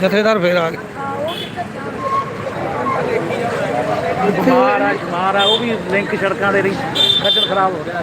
ਜਥੇਦਾਰ ਫੇਰ ਆ ਗਏ। ਬਿਮਾਰ ਆ ਬਿਮਾਰ ਆ, ਉਹ ਵੀ ਲਿੰਕ ਸੜਕਾਂ ਦੇ ਲਈ ਖੱਜਲ ਖਰਾਬ ਹੋ ਰਿਹਾ।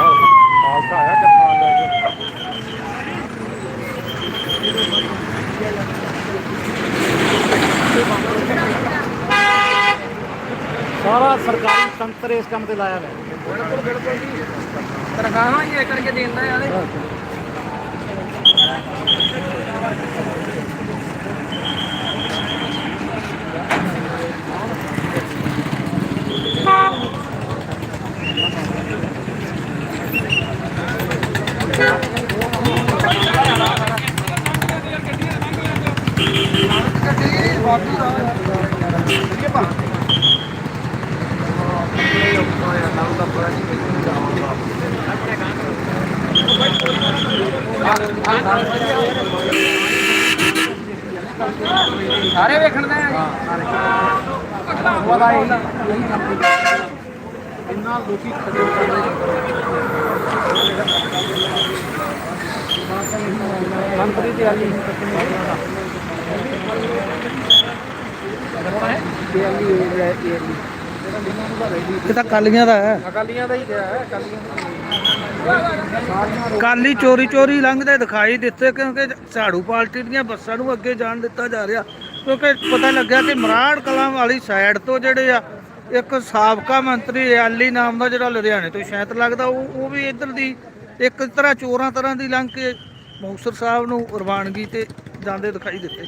ਸਾਰਾ ਸਰਕਾਰੀ ਤੰਤਰ ਇਸ ਕੰਮ ਤੇ ਲਾਇਆ ਹੋਇਆ। ਤਨਖਾਹਾਂ ਹੀ ਇਹ ਕਰਕੇ ਦਿੰਦਾ ਯਾਰ। ਸਾਰੇ ਵੇਖਣ ਦੇ ਆ ਇਹੀ ਇਹੀ ਕੰਮ ਇੰਨਾ ਲੋਕੀ ਖੱਜਲ ਕਰ ਰਹੇ ਮੰਤਰੀ ਦੀ ਆਲੀ ਇਹ ਤਾਂ ਕਾਲੀਆਂ ਦਾ ਹੈ। ਅਕਾਲੀਆਂ ਦਾ ਹੀ ਗਿਆ ਹੈ ਅਕਾਲੀਆਂ ਕਾਲੀ ਚੋਰੀ ਚੋਰੀ ਲੰਘਦੇ ਦਿਖਾਈ ਦਿੱਤੇ ਕਿਉਂਕਿ ਝਾੜੂ ਪਾਰਟੀ ਦੀਆਂ ਬੱਸਾਂ ਨੂੰ ਅੱਗੇ ਜਾਣ ਦਿੱਤਾ ਜਾ ਰਿਹਾ। ਕਿਉਂਕਿ ਪਤਾ ਲੱਗਿਆ ਕਿ ਮਰਾੜ ਕਲਾਂ ਵਾਲੀ ਸਾਈਡ ਤੋਂ ਜਿਹੜੇ ਆ, ਇੱਕ ਸਾਬਕਾ ਮੰਤਰੀ ਆਲੀ ਨਾਮ ਦਾ ਜਿਹੜਾ ਲੁਧਿਆਣੇ ਤੋਂ ਸ਼ਾਇਦ ਲੱਗਦਾ, ਉਹ ਉਹ ਵੀ ਇੱਧਰ ਦੀ ਇੱਕ ਤਰ੍ਹਾਂ ਚੋਰਾਂ ਤਰ੍ਹਾਂ ਦੀ ਲੰਘ ਕੇ ਮੌਸਰ ਸਾਹਿਬ ਨੂੰ ਰਵਾਨਗੀ ਤੇ ਜਾਂਦੇ ਦਿਖਾਈ ਦਿੱਤੇ।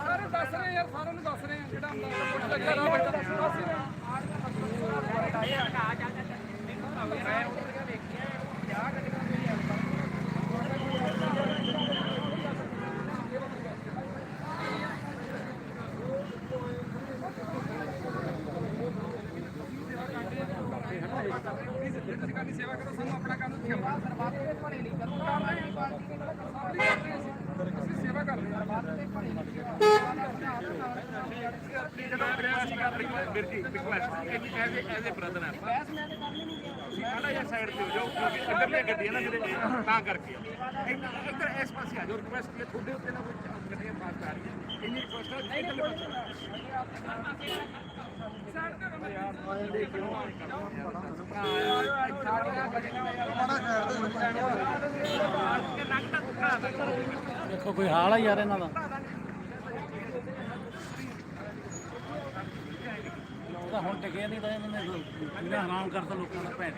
ਸਾਰੇ ਦੱਸ ਰਹੇ ਯਾਰ ਸਾਰਿਆਂ ਨੂੰ ਦੱਸ ਰਹੇ ਆ ਜਿਹੜਾ ਅੰਦਰ ਲੱਗਿਆ ਰਾਹ ਬੈਠਾ ਦੱਸ ਰਹੇ ਆ ਸਰਕਾਰੀ ਸੇਵਾ ਕਰੋ ਸਾਨੂੰ ਆਪਣਾ ਕੰਮ ਦਿਖਾਓ ਸਰਕਾਰ ਦੇ ਭਲੇ ਲਈ ਕਰੋ ਅਸੀਂ ਸੇਵਾ ਕਰ ਰਹੇ ਹਾਂ ਮਾੜਾ ਜਿਹਾ ਸਾਈਡ ਤੇ ਹੋ ਜਾਓ ਕਿਉਂਕਿ ਅੰਦਰਲੇ ਗੱਡੀਆਂ ਨਾ ਜਿਹੜੇ ਤਾਂ ਕਰਕੇ ਇੱਧਰ ਇੱਧਰ ਇਸ ਪਾਸੇ ਆ ਜਾਓ ਰਿਕਵੈਸਟ ਕੀ ਤੁਹਾਡੇ ਉੱਤੇ ਨਾ ਕੋਈ ਗੱਡੀਆਂ ਪਾਸ ਕਰ ਰਹੀਆਂ ਇੰਨੀ ਰਿਕਵੈਸਟ ਹੈ ਇੱਧਰਲੇ ਪਾਸੇ ਦੇਖੋ, ਕੋਈ ਹਾਲ ਆ ਯਾਰ ਇਹਨਾਂ ਦਾ। ਤਾਂ ਹੁਣ ਟਿਕਿਆ ਨਹੀਂ ਤਾਂ ਇਹਨਾਂ ਨੇ ਪੂਰਾ ਹਰਾਮ ਕਰਤਾ ਲੋਕਾਂ ਦਾ ਭੈਣ।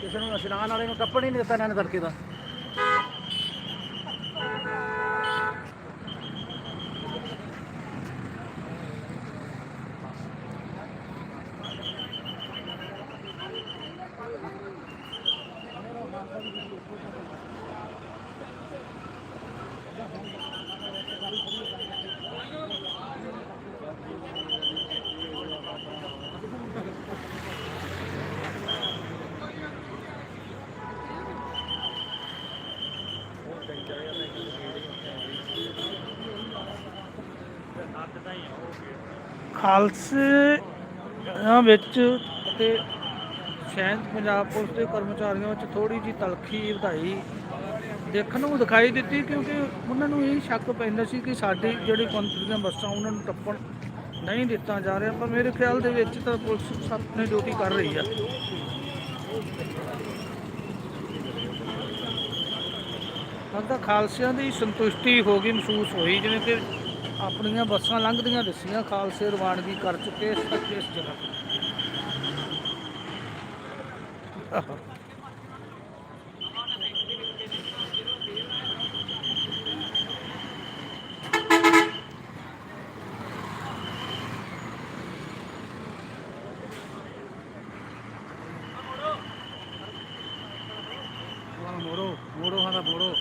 ਕਿਸੇ ਨੂੰ ਇਸ਼ਨਾਨ ਵਾਲੇ ਨੂੰ ਕੱਪੜ ਹੀ ਨਹੀਂ ਦਿੱਤਾ ਇਹਨਾਂ ਨੇ ਤੜਕੇ ਦਾ। ਖਾਲਸੇ ਵਿੱਚ ਅਤੇ ਸ਼ਾਇਦ ਪੰਜਾਬ ਪੁਲਿਸ ਦੇ ਕਰਮਚਾਰੀਆਂ ਵਿੱਚ ਥੋੜੀ ਜੀ ਤਲਖੀ ਵਧਾਈ ਦੇਖਣ ਨੂੰ ਦਿਖਾਈ ਦਿੱਤੀ ਕਿਉਂਕਿ ਉਹਨਾਂ ਨੂੰ ਇਹ ਸ਼ੱਕ ਪੈਂਦਾ ਸੀ ਕਿ ਸਾਡੀ ਜਿਹੜੀ ਪੰਥ ਦੀਆਂ ਬੱਸਾਂ ਉਹਨਾਂ ਨੂੰ ਟੱਪਣ ਨਹੀਂ ਦਿੱਤਾ ਜਾ ਰਿਹਾ, ਪਰ ਮੇਰੇ ਖਿਆਲ ਦੇ ਵਿੱਚ ਤਾਂ ਪੁਲਿਸ ਆਪਣੀ ਡਿਊਟੀ ਕਰ ਰਹੀ ਆ। ਹੁਣ ਤਾਂ ਖਾਲਸਿਆਂ ਦੀ ਸੰਤੁਸ਼ਟੀ ਹੋ ਗਈ, ਮਹਿਸੂਸ ਹੋਈ, ਜਿਵੇਂ ਕਿ ਆਪਣੀਆਂ ਬੱਸਾਂ ਲੰਘਦੀਆਂ ਦੱਸੀਆਂ ਖਾਲਸੇ ਰਵਾਨਗੀ ਕਰ ਚੁੱਕੇ ਇਸ ਇਸ ਜਗ੍ਹਾ ਮੋੜੋ ਮੋੜੋ, ਹਾਂ ਮੋੜੋ।